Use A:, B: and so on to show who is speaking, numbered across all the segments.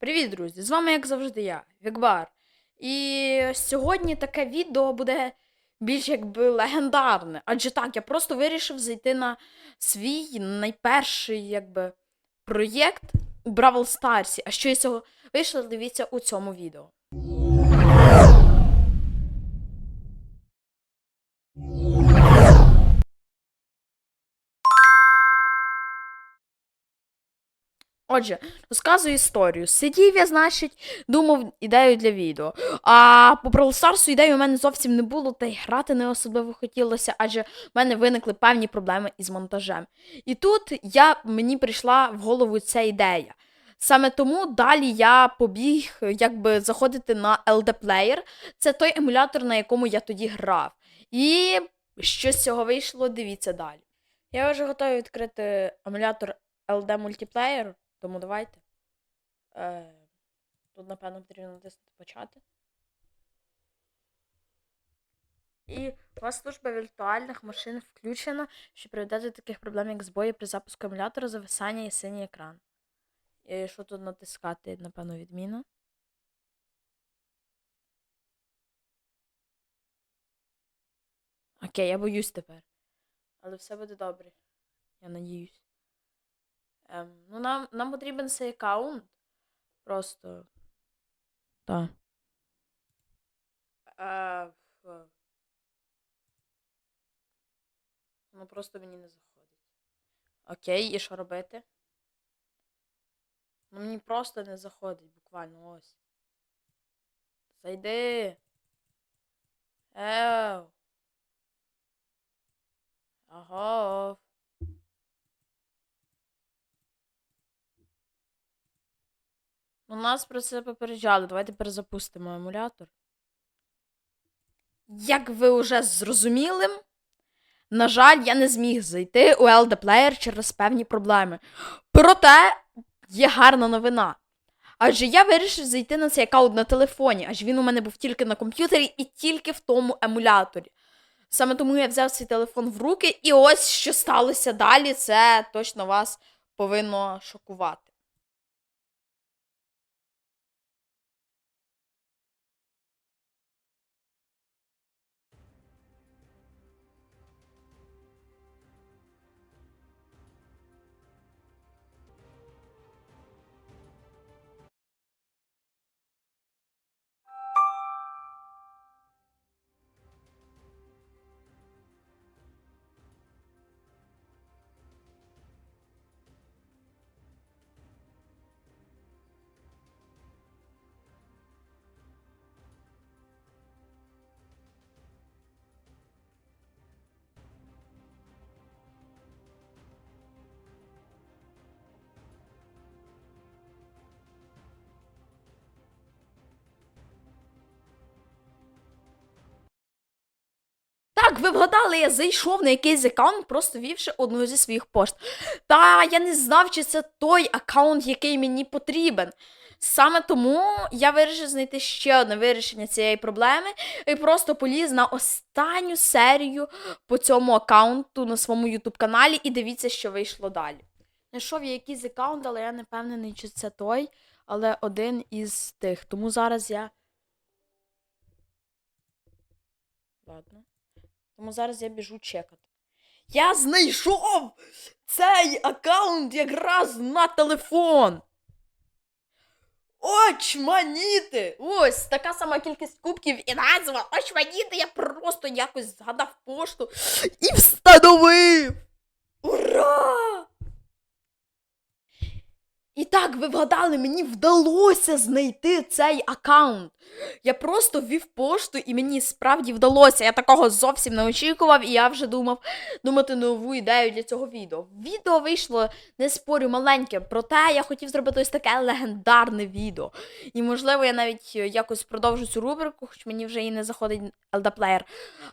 A: Привіт, друзі! З вами, як завжди, я, Вікбар. І сьогодні таке відео буде більш якби легендарне. Адже так, я просто вирішив зайти на свій найперший якби, проєкт у Бравл Старсі. А що із цього вийшло, дивіться у цьому відео. Отже, розказую історію. Сидів я, значить, думав ідею для відео. А по Brawl Stars ідеї у мене зовсім не було, та й грати не особливо хотілося, адже в мене виникли певні проблеми із монтажем. І тут я, мені прийшла в голову ця ідея. Саме тому далі я побіг якби заходити на LD Player. Це той емулятор, на якому я тоді грав. І що з цього вийшло, дивіться далі. Я вже готовий відкрити емулятор LD Multiplayer. Тому давайте. Е, тут, напевно, потрібно натиснути почати. І у вас служба віртуальних машин включена, що приведе до таких проблем, як збої при запуску емулятора, зависання і синій екран. І що тут натискати, напевно, відміна. Окей, я боюсь тепер. Але все буде добре. Я надіюсь. Ем, ну, нам, нам потрібен цей аккаунт. Просто. Так. Е, ну, просто мені не заходить. Окей, і що робити? Ну, мені просто не заходить, буквально ось. Зайди. Ев. Агов. Ну, нас про це попереджали. Давайте перезапустимо емулятор. Як ви вже зрозуміли, на жаль, я не зміг зайти у LD Player через певні проблеми. Проте є гарна новина. Адже я вирішив зайти на цей аккаунт на телефоні, адже він у мене був тільки на комп'ютері і тільки в тому емуляторі. Саме тому я взяв свій телефон в руки, і ось що сталося далі, це точно вас повинно шокувати. Так, ви вгадали, я зайшов на якийсь аккаунт, просто вівши одну зі своїх пошт. Та я не знав, чи це той аккаунт, який мені потрібен. Саме тому я вирішив знайти ще одне вирішення цієї проблеми і просто поліз на останню серію по цьому аккаунту на своєму ютуб каналі і дивіться, що вийшло далі. Знайшов я якийсь аккаунт, але я не впевнений, чи це той, але один із тих. Тому зараз я. Ладно. Тому зараз я біжу чекати. Я знайшов цей аккаунт якраз на телефон. Очманіти! Ось така сама кількість кубків і назва. Очманіти, я просто якось згадав пошту і встановив. Ура! І так, ви вгадали, мені вдалося знайти цей аккаунт. Я просто ввів пошту, і мені справді вдалося. Я такого зовсім не очікував, і я вже думав думати нову ідею для цього відео. Відео вийшло, не спорю, маленьке, проте я хотів зробити ось таке легендарне відео. І, можливо, я навіть е, якось продовжу цю рубрику, хоч мені вже і не заходить Player.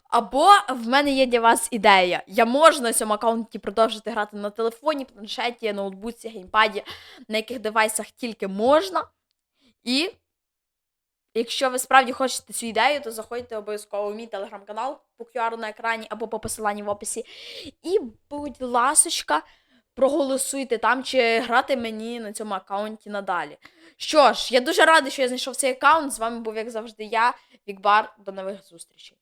A: Або в мене є для вас ідея. Я можу на цьому аккаунті продовжити грати на телефоні, планшеті, ноутбуці, геймпаді, на яких девайсах тільки можна. І якщо ви справді хочете цю ідею, то заходьте обов'язково в мій телеграм-канал по QR на екрані або по посиланні в описі. І, будь ласочка, проголосуйте там, чи грати мені на цьому аккаунті надалі. Що ж, я дуже радий, що я знайшов цей аккаунт. З вами був, як завжди, я, Вікбар. До нових зустрічей.